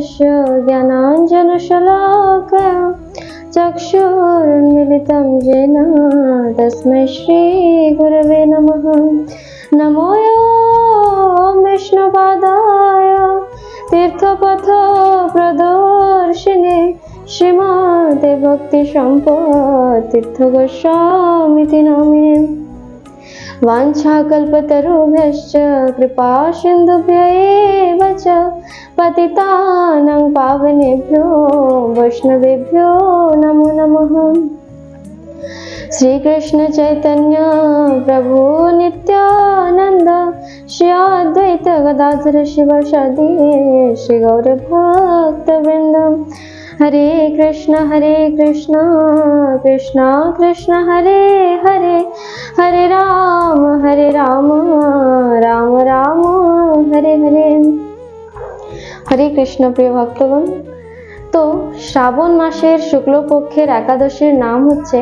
জ্ঞানদৃশ্য জ্ঞানাঞ্জনশলাক चक्षुर्मिलितं येन तस्मै श्रीगुरवे नमः नमो विष्णुपादाय तीर्थपथप्रदर्शिने श्रीमते भक्तिसम्पतीर्थगोस्वामिति नामिने वाञ्छाकल्पतरुभ्यश्च कृपा सिन्धुभ्य एव च पतितानां पावनेभ्यो वैष्णवेभ्यो नमो नमः। श्रीकृष्ण चैतन्य प्रभु नित्यानन्द श्री अद्वैत गदाधर शिव सदी হরে কৃষ্ণ হরে কৃষ্ণ কৃষ্ণ কৃষ্ণ, হরে হরে হরে রাম হরে রাম রাম রাম, হরে হরে। হরে কৃষ্ণ, প্রিয় ভক্তগণ, তো শ্রাবণ মাসের শুক্লপক্ষের একাদশীর নাম হচ্ছে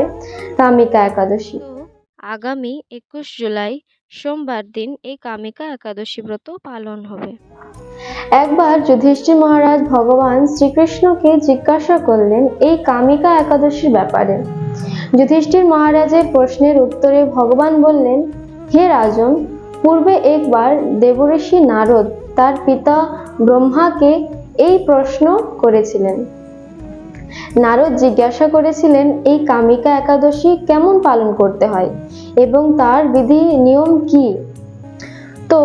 কামিকা একাদশী। আগামী একুশ জুলাই সোমবার দিন এই কামিকা একাদশী ব্রত পালন হবে। একবার যুধিষ্ঠির মহারাজ ভগবান শ্রীকৃষ্ণকে জিজ্ঞাসা করলেন, এই কামিকা একাদশীর ব্যাপারে? যুধিষ্ঠির মহারাজের প্রশ্নের উত্তরে ভগবান বললেন, হে রাজন, পূর্বে একবার দেবঋষি নারদ তার পিতা ব্রহ্মাকে এই প্রশ্ন করেছিলেন। নারদ জিজ্ঞাসা করেছিলেন, এই কামিকা একাদশী কেমন পালন করতে হয় এবং তার বিধি নিয়ম কি? তো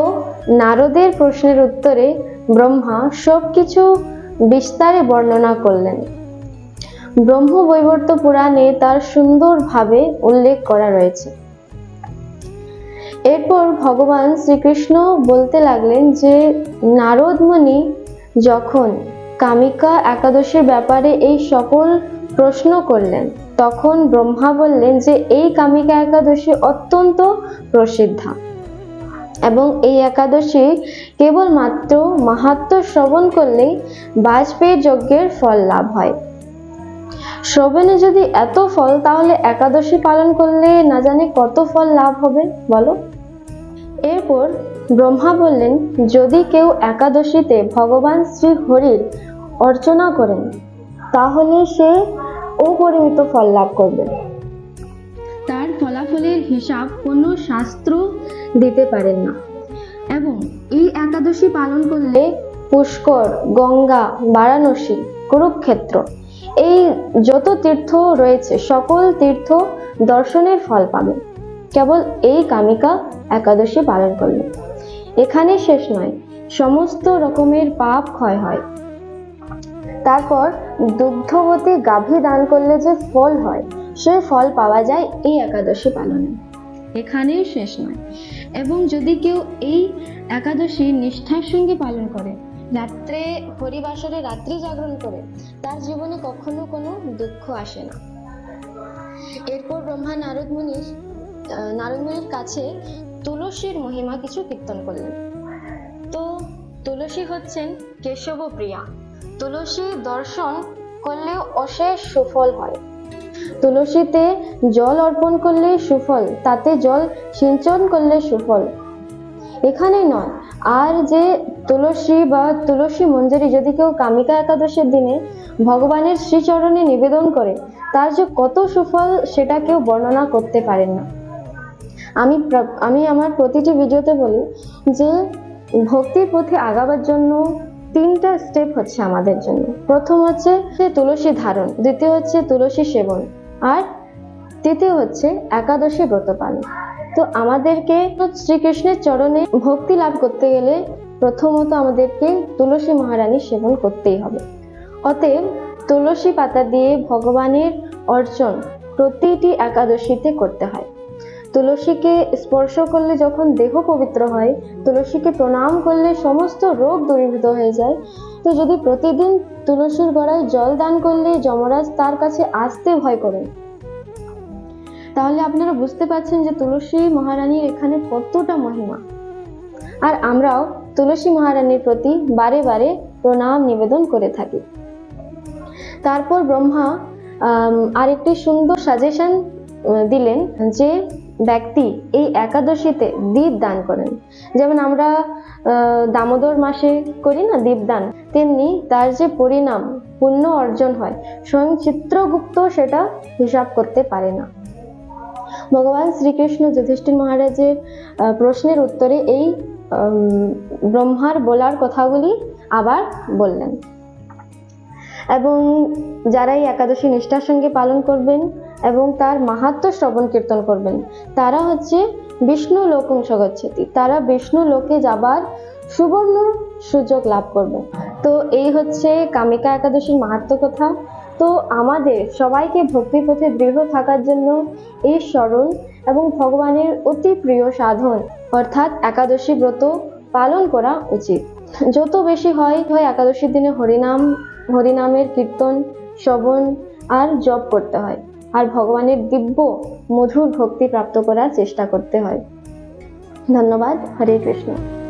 নারদের প্রশ্নের উত্তরে ব্রহ্মা সবকিছু বিস্তারে বর্ণনা করলেন। ব্রহ্ম বৈবর্ত পুরাণে তার সুন্দরভাবে উল্লেখ করা রয়েছে। এরপর ভগবান শ্রীকৃষ্ণ বলতে লাগলেন যে, নারদ মুনি যখন কামিকা একাদশীর ব্যাপারে এই সকল প্রশ্ন করলেন, তখন ব্রহ্মা বললেন যে, এই কামিকা একাদশী অত্যন্ত প্রসিদ্ধা। এবং এই একাদশী কেবলমাত্র মাহাত্ম শ্রবণ করলেই বাজপেয়ী যজ্ঞের ফল লাভ হয়। শ্রবণে যদি এত ফল, তাহলে একাদশী পালন করলে না জানি কত ফল লাভ হবে, বলো? এরপর ব্রহ্মা বললেন, যদি কেউ একাদশীতে ভগবান শ্রী হরির অর্চনা করেন, তাহলে সে অপরিমিত ফল লাভ করবে। ফলাফলের হিসাব কোনো শাস্ত্র দিতে পারেন না। এবং এই একাদশী পালন করলে পুষ্কর, গঙ্গা, বারাণসী, কুরুক্ষেত্র, এই যত তীর্থ রয়েছে, সকল তীর্থ দর্শনের ফল পাবে কেবল এই কামিকা একাদশী পালন করলে। এখানে শেষ নয়, সমস্ত রকমের পাপ ক্ষয় হয়। তারপর দুগ্ধবতী গাভী দান করলে যে ফল হয় সে ফল পাওয়া যায় এই একাদশী পালনে। এখানেই শেষ নয়। এবং যদি কেউ এই একাদশী নিষ্ঠার সঙ্গে পালন করে, রাত্রে হরিবাসরে রাত্রি জাগরণ করে, তার জীবনে কখনো কোনো দুঃখ আসে না। এরপর ব্রহ্মা নারদ মুনি নারদ মুনির কাছে তুলসীর মহিমা কিছু কীর্তন করলেন। তো তুলসী হচ্ছেন কেশব প্রিয়া তুলসী দর্শন করলেও অশেষ সুফল হয়। তুলসীতে জল অর্পণ করলে সুফল, তাতে জল সিঞ্চন করলে সুফল। এখানেই নয়, আর যে তুলসী বা তুলসী মঞ্জরি যদি কেউ কামিকা একাদশের দিনে ভগবানের শ্রীচরণে নিবেদন করে, তার যে কত সুফল সেটা কেউ বর্ণনা করতে পারেন না। আমি আমি আমার প্রতিটি ভিডিওতে বলি যে ভক্তির পথে আগাবার জন্য তিনটা স্টেপ হচ্ছে আমাদের জন্য। প্রথম হচ্ছে তুলসী ধারণ, দ্বিতীয় হচ্ছে তুলসী সেবন। আর তৃতীয় হচ্ছে একাদশী ব্রত পালন। তো আমাদেরকে শ্রীকৃষ্ণের চরণে ভক্তি লাভ করতে গেলে প্রথমত আমাদেরকে তুলসী মহারানীর সেবন করতেই হবে। অতএব তুলসী পাতা দিয়ে ভগবানের অর্চন প্রতিটি একাদশীতে করতে হয়। তুলসীকে স্পর্শ করলে যখন দেহ পবিত্র হয়, তুলসীকে প্রণাম করলে সমস্ত রোগ দূরীভূত হয়ে যায়। তো যদি প্রতিদিন তুলসীর গড়ায় জল দান করলে যমরাজ তার কাছে আসতে ভয় করেন তাহলে আপনারা বুঝতে পারছেন যে তুলসী মহারানীর এখানে কতটা মহিমা। আর আমরাও তুলসী মহারানীর প্রতি বারে বারে প্রণাম, নিবেদন করে থাকি। তারপর ব্রহ্মা আরেকটি সুন্দর সাজেশন দিলেন যে ব্যক্তি এই একাদশীতে দীপ দান করেন। যেমন আমরা দামোদর মাসে করি না দীপদান তেমনি তার যে পরিণাম, পুণ্য অর্জন হয়, স্বয়ং চিত্রগুপ্ত সেটা হিসাব করতে পারে না। ভগবান শ্রীকৃষ্ণ যুধিষ্ঠির মহারাজের প্রশ্নের উত্তরে এই ব্রহ্মার বলার কথাগুলি আবার বললেন। এবং যারা এই একাদশী নিষ্ঠার সঙ্গে পালন করবেন এবং তার মাহাত্ম শ্রবণ কীর্তন করবেন, তারা হচ্ছে বিষ্ণু লোকংশ তারা বিষ্ণু লোকে যাবার সুবর্ণ সুযোগ লাভ করবে। তো এই হচ্ছে কামিকা একাদশীর মাহাত্ম কথা। তো আমাদের সবাইকে ভক্তি পথে দৃঢ় থাকার জন্য এই স্মরণ এবং ভগবানের অতি প্রিয় সাধন, অর্থাৎ একাদশী ব্রত পালন করা উচিত। যত বেশি হয় হয় একাদশীর দিনে হরিনাম হরিনামের কীর্তন, শ্রবণ আর জপ করতে হয়। আর ভগবানের দিব্য, মধুর ভক্তি প্রাপ্ত করার চেষ্টা করতে হয়। ধন্যবাদ। হরে কৃষ্ণ।